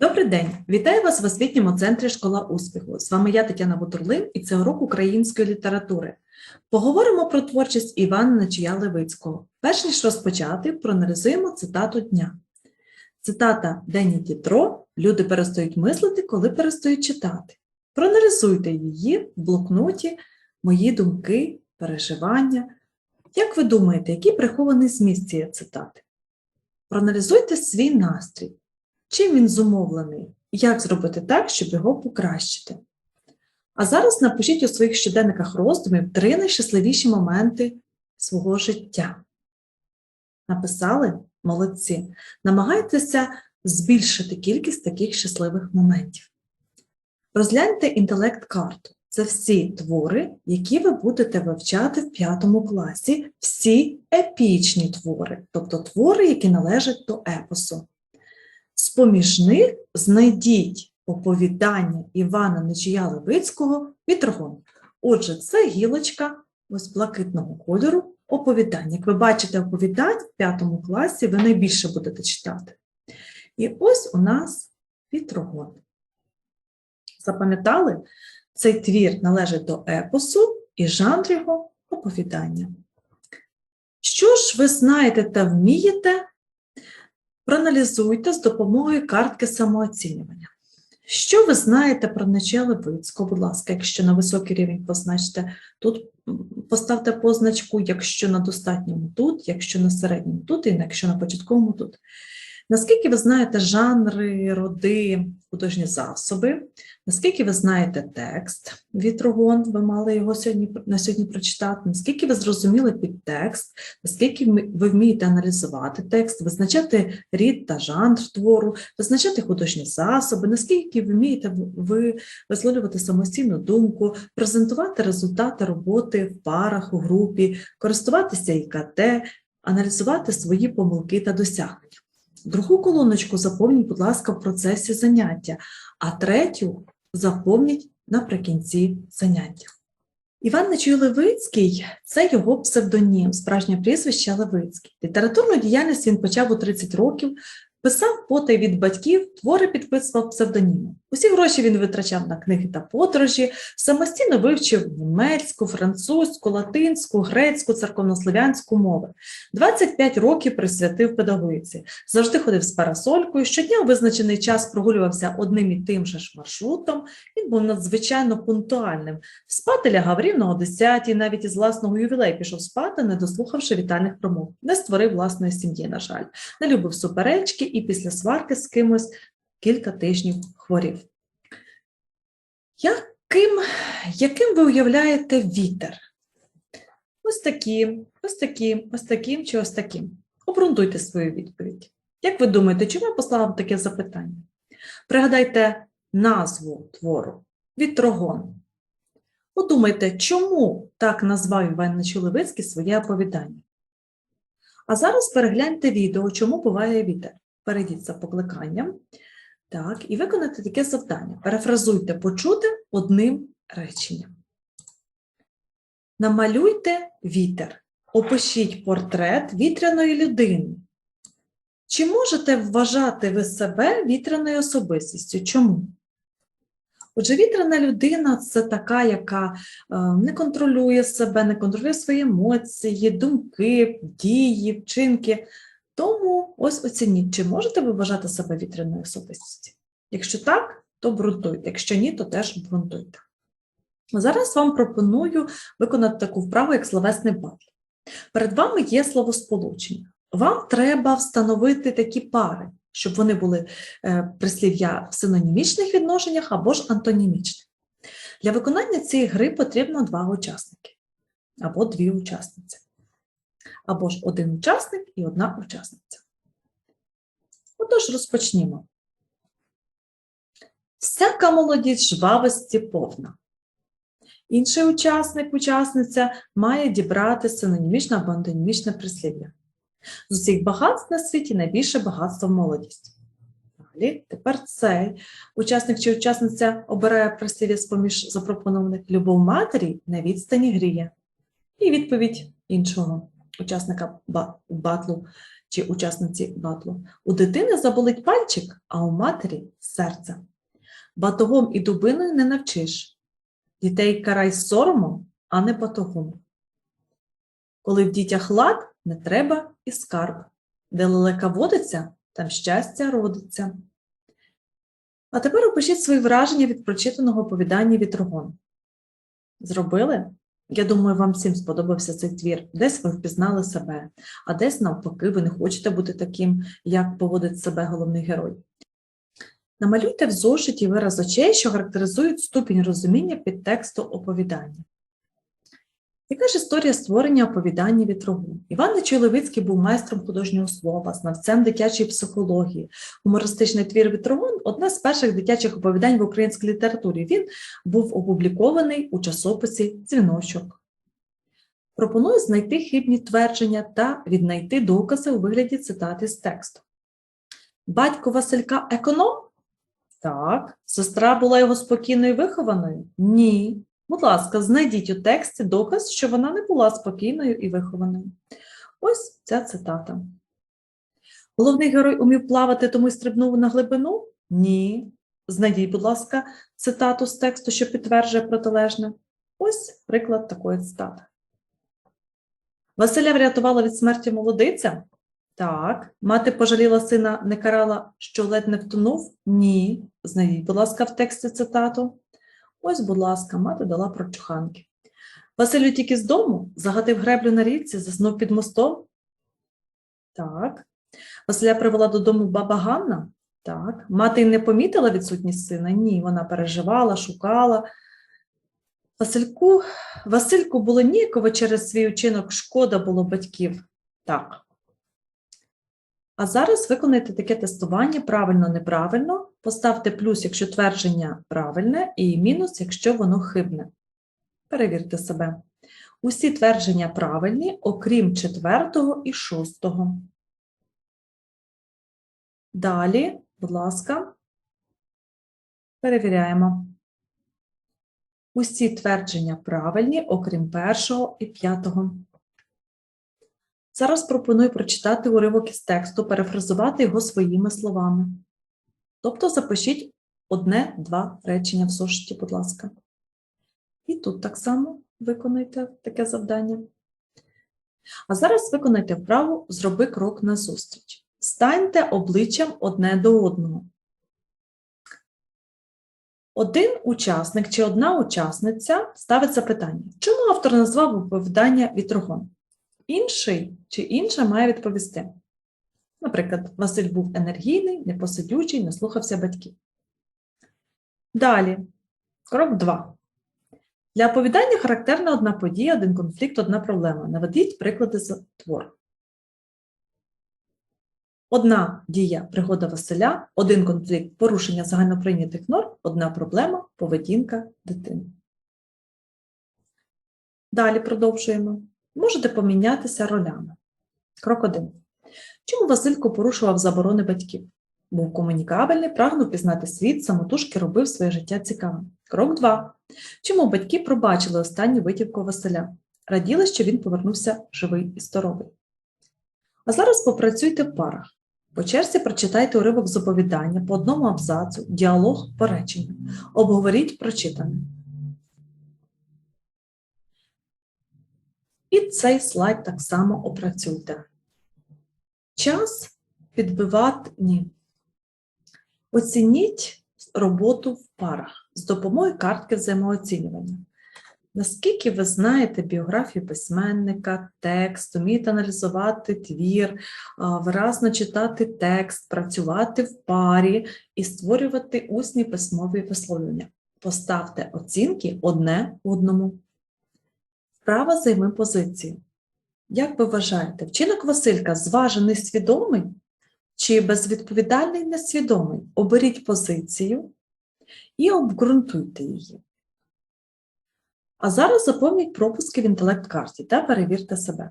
Добрий день! Вітаю вас в освітньому центрі Школа успіху. З вами я Тетяна Бутурлин і це урок української літератури. Поговоримо про творчість Івана Нечия Левицького. Перш ніж розпочати, проаналізуємо цитату дня. Цитата Дені Дітро Люди перестають мислити, коли перестають читати. Проаналізуйте її в блокноті, мої думки, переживання. Як ви думаєте, який прихований зміст цієї цитати? Проаналізуйте свій настрій. Чим він зумовлений? Як зробити так, щоб його покращити? А зараз напишіть у своїх щоденниках роздумів три найщасливіші моменти свого життя. Написали? Молодці. Намагайтеся збільшити кількість таких щасливих моментів. Розгляньте інтелект-карту. Це всі твори, які ви будете вивчати в п'ятому класі, всі епічні твори, тобто твори, які належать до епосу. З-поміж них знайдіть оповідання Івана Нечия Левицького «Вітрогон». Отже, це гілочка ось блакитного кольору оповідання. Як ви бачите, оповідань в п'ятому класі ви найбільше будете читати. І ось у нас вітрогон. Запам'ятали, цей твір належить до епосу і жанр його оповідання. Що ж ви знаєте та вмієте Проаналізуйте з допомогою картки самооцінювання. Що ви знаєте про Нече Левицького, будь ласка, якщо на високий рівень позначте, тут поставте позначку, якщо на достатньому тут, якщо на середньому тут, і якщо на початковому тут. Наскільки ви знаєте жанри, роди, художні засоби, наскільки ви знаєте текст? Вітрогон, ви мали його сьогодні на сьогодні прочитати, наскільки ви зрозуміли підтекст, наскільки ви вмієте аналізувати текст, визначати рід та жанр твору, визначати художні засоби, наскільки ви вмієте ви висловлювати самостійну думку, презентувати результати роботи в парах, у групі, користуватися ІКТ, аналізувати свої помилки та досягнення. Другу колоночку заповніть, будь ласка, в процесі заняття, а третю заповніть наприкінці заняття. Іван Нечуй Левицький – це його псевдонім, справжнє прізвище Левицький. Літературну діяльність він почав у 30 років, писав потай від батьків, твори підписував псевдонімом. Усі гроші він витрачав на книги та подорожі, самостійно вивчив німецьку, французьку, латинську, грецьку, церковнослов'янську мови. 25 років присвятив педагогіці. Завжди ходив з парасолькою, щодня у визначений час прогулювався одним і тим же ж маршрутом. Він був надзвичайно пунктуальним. Спати лягав рівно о 10 навіть із власного ювілею пішов спати, не дослухавши вітальних промов. Не створив власної сім'ї, на жаль. Не любив суперечки і після сварки з кимось кілька тижнів хворів. Яким, яким ви уявляєте вітер? Ось таким, ось таким, ось таким чи ось таким. Обґрунтуйте свою відповідь. Як ви думаєте, чому я послала вам таке запитання? Пригадайте назву твору Вітрогон. Подумайте, чому так назвав Іван Нечоловицький своє оповідання? А зараз перегляньте відео, чому буває вітер. Перейдіть за покликанням. Так, і виконати таке завдання. Перефразуйте почути одним реченням. Намалюйте вітер. Опишіть портрет вітряної людини. Чи можете вважати ви себе вітряною особистістю? Чому? Отже, вітряна людина це така, яка е, не контролює себе, не контролює свої емоції, думки, дії, вчинки. Тому ось оцініть, чи можете ви вважати себе вітряною особистістю? Якщо так, то обґрунтуйте, якщо ні, то теж обґрунтуйте. Зараз вам пропоную виконати таку вправу, як словесний батл. Перед вами є словосполучення. Вам треба встановити такі пари, щоб вони були е, прислів'я в синонімічних відношеннях або ж антонімічних. Для виконання цієї гри потрібно два учасники або дві учасниці або ж один учасник і одна учасниця. Отож, розпочнімо. Всяка молодість жвавості повна. Інший учасник, учасниця має дібрати синонімічне або антонімічне прислів'я. З усіх багатств на світі найбільше багатство молодість. Далі, тепер цей учасник чи учасниця обирає прислів'я з-поміж запропонованих любов матері на відстані гріє. І відповідь іншого учасника батлу чи учасниці батлу. У дитини заболить пальчик, а у матері серце. Батогом і дубиною не навчиш. Дітей карай соромом, а не батогом. Коли в дітях лад, не треба і скарб. Де лелека водиться, там щастя родиться. А тепер опишіть свої враження від прочитаного оповідання Вітрогон. Зробили? Я думаю, вам всім сподобався цей твір. Десь ви впізнали себе, а десь навпаки, ви не хочете бути таким, як поводить себе головний герой. Намалюйте в зошиті вираз очей, що характеризують ступінь розуміння підтексту оповідання. Яка ж історія створення оповідання Вітрогун? Іван Нечойлевицький був майстром художнього слова, знавцем дитячої психології. Гумористичний твір Вітрогун одне з перших дитячих оповідань в українській літературі. Він був опублікований у часописі Дзвіночок. Пропоную знайти хибні твердження та віднайти докази у вигляді цитати з тексту. Батько Василька економ? Так. Сестра була його спокійною вихованою? Ні. Будь ласка, знайдіть у тексті доказ, що вона не була спокійною і вихованою. Ось ця цитата. Головний герой умів плавати, тому й стрибнув на глибину? Ні. Знайдіть, будь ласка, цитату з тексту, що підтверджує протилежне. Ось приклад такої цитати. Василя врятувала від смерті молодиця? Так. Мати пожаліла сина, не карала, що ледь не втонув? Ні. Знайдіть, будь ласка, в тексті цитату. Ось, будь ласка, мати дала прочуханки. Василь утік із дому, загатив греблю на річці, заснув під мостом. Так. Василя привела додому баба Ганна. Так. Мати й не помітила відсутність сина? Ні, вона переживала, шукала. Васильку, Васильку було ніяково через свій учинок, шкода було батьків. Так. А зараз виконайте таке тестування правильно-неправильно. Поставте плюс, якщо твердження правильне, і мінус, якщо воно хибне. Перевірте себе. Усі твердження правильні, окрім четвертого і шостого. Далі, будь ласка, перевіряємо. Усі твердження правильні, окрім першого і п'ятого. Зараз пропоную прочитати уривок із тексту, перефразувати його своїми словами. Тобто запишіть одне-два речення в зошиті, будь ласка. І тут так само виконайте таке завдання. А зараз виконайте вправу Зроби крок назустріч. Станьте обличчям одне до одного. Один учасник чи одна учасниця ставить запитання, чому автор назвав оповідання Вітрогон? Інший чи інша має відповісти. Наприклад, Василь був енергійний, непосидючий, не слухався батьків. Далі, крок 2. Для оповідання характерна одна подія, один конфлікт, одна проблема. Наведіть приклади з твору. Одна дія пригода Василя, один конфлікт порушення загальноприйнятих норм, одна проблема поведінка дитини. Далі продовжуємо. Можете помінятися ролями. Крок 1. Чому Василько порушував заборони батьків? Був комунікабельний, прагнув пізнати світ, самотужки робив своє життя цікавим. Крок 2. Чому батьки пробачили останню витівку Василя? Раділи, що він повернувся живий і здоровий. А зараз попрацюйте в парах. По черзі прочитайте уривок з оповідання по одному абзацу, діалог по реченню. Обговоріть прочитане. І цей слайд так само опрацюйте. Час підбивати ні. Оцініть роботу в парах з допомогою картки взаємооцінювання. Наскільки ви знаєте біографію письменника, текст, вмієте аналізувати твір, виразно читати текст, працювати в парі і створювати усні письмові висловлення. Поставте оцінки одне одному. Вправа займи позицію. Як ви вважаєте, вчинок Василька зважений свідомий чи безвідповідальний несвідомий? Оберіть позицію і обґрунтуйте її. А зараз заповніть пропуски в інтелект-карті та перевірте себе.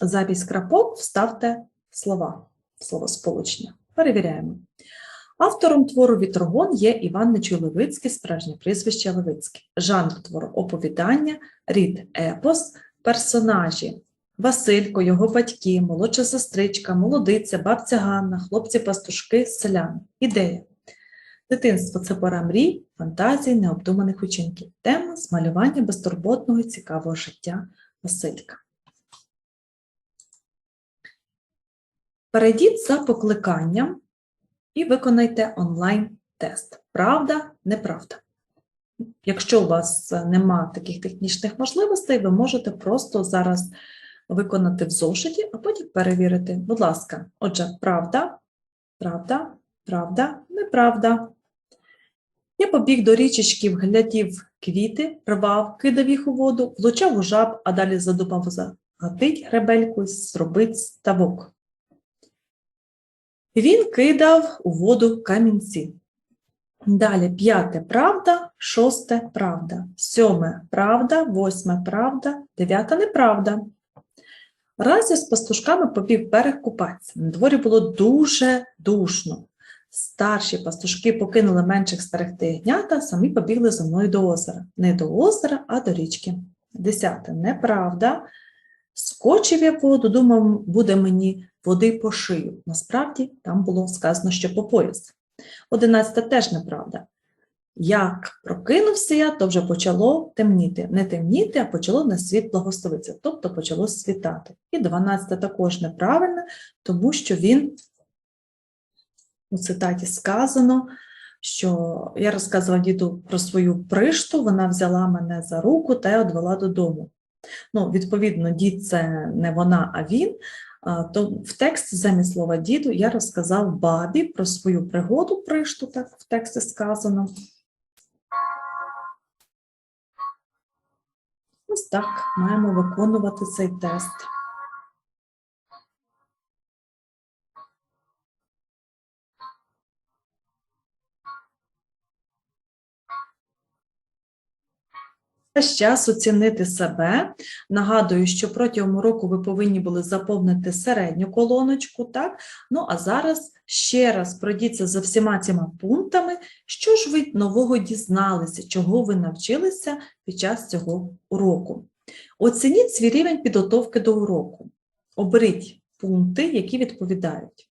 Замість крапок вставте слова, словосполучення. Перевіряємо. Автором твору Вітрогон є Іван Нечуй-Левицький, справжнє прізвище Левицький. Жанр твору оповідання, рід епос, персонажі Василько, його батьки, молодша сестричка, молодиця, бабця Ганна, хлопці-пастушки, селяни. Ідея. Дитинство це пора мрій, фантазій, необдуманих учинків. Тема змалювання безтурботного і цікавого життя Василька. Перейдіть за покликанням і виконайте онлайн-тест. Правда, неправда. Якщо у вас нема таких технічних можливостей, ви можете просто зараз виконати в зошиті, а потім перевірити. Будь ласка, отже, правда, правда, правда, неправда. Я побіг до річечки, вглядів квіти, рвав, кидав їх у воду, влучав у жаб, а далі задумав загатить гребельку, зробить ставок. Він кидав у воду камінці. Далі п'яте правда, шосте правда, сьоме правда, восьме правда, дев'ята неправда. Раз я з пастушками побіг берег купатися. На дворі було дуже душно. Старші пастушки покинули менших старих тигнята, самі побігли за мною до озера. Не до озера, а до річки. Десяте неправда. Скочив я в воду, думав, буде мені води по шию. Насправді там було сказано, що по пояс. Одинадцята теж неправда. Як прокинувся я, то вже почало темніти. Не темніти, а почало на світ благословитися, тобто почало світати. І 12 також неправильне, тому що він у цитаті сказано, що я розказувала діду про свою пришту, вона взяла мене за руку та й одвела додому. Ну, відповідно, дід це не вона, а він. То в тексті замість слова діду я розказав бабі про свою пригоду пришту, так в тексті сказано. Ось так маємо виконувати цей тест. Час оцінити себе. Нагадую, що протягом року ви повинні були заповнити середню колоночку, так? Ну а зараз ще раз пройдіться за всіма цими пунктами, що ж ви нового дізналися, чого ви навчилися під час цього уроку. Оцініть свій рівень підготовки до уроку. Оберіть пункти, які відповідають.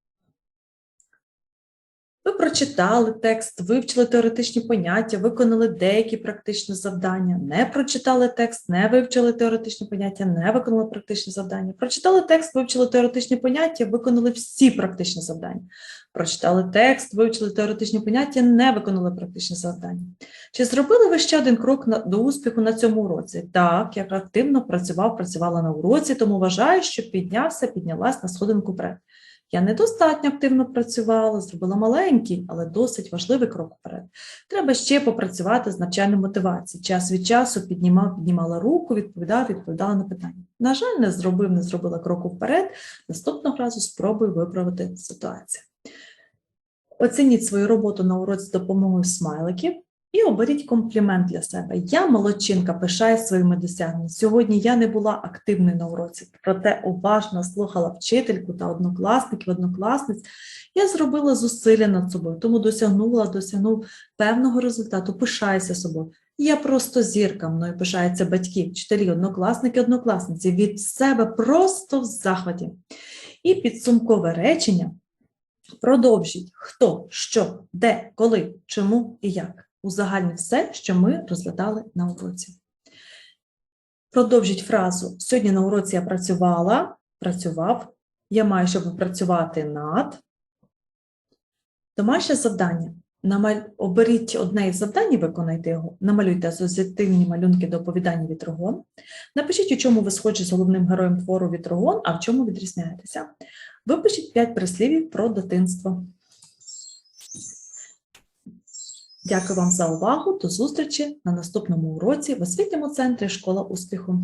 Ви прочитали текст, вивчили теоретичні поняття, виконали деякі практичні завдання, не прочитали текст, не вивчили теоретичні поняття, не виконали практичні завдання. Прочитали текст, вивчили теоретичні поняття, виконали всі практичні завдання. Прочитали текст, вивчили теоретичні поняття, не виконали практичні завдання. Чи зробили ви ще один крок на- до успіху на цьому уроці? Так, я активно працював, працювала на уроці, тому вважаю, що піднявся, піднялась на сходинку вперед. Я недостатньо активно працювала, зробила маленький, але досить важливий крок вперед. Треба ще попрацювати з навчальною мотивацією. Час від часу піднімав, піднімала руку, відповідав, відповідала на питання. На жаль, не зробив, не зробила кроку вперед. Наступного разу спробую виправити ситуацію. Оцініть свою роботу на уроці з допомогою смайликів і оберіть комплімент для себе. Я молодчинка, пишаю своїми досягненнями. Сьогодні я не була активною на уроці, проте уважно слухала вчительку та однокласників, однокласниць. Я зробила зусилля над собою, тому досягнула, досягнув певного результату. Пишаюся собою. Я просто зірка, мною пишаються батьки, вчителі, однокласники, однокласниці від себе просто в захваті. І підсумкове речення продовжіть хто, що, де, коли, чому і як. Узагальніть все, що ми розглядали на уроці. Продовжіть фразу Сьогодні на уроці я працювала, працював, я маю, щоб працювати над. Домашнє завдання. Оберіть одне із завдань виконайте його. Намалюйте асоціативні малюнки до оповідання Вітрогон. Напишіть, у чому ви схожі з головним героєм твору Вітрогон, а в чому відрізняєтеся. Випишіть 5 прислівів про дитинство. Дякую вам за увагу. До зустрічі на наступному уроці в освітньому центрі Школа успіху.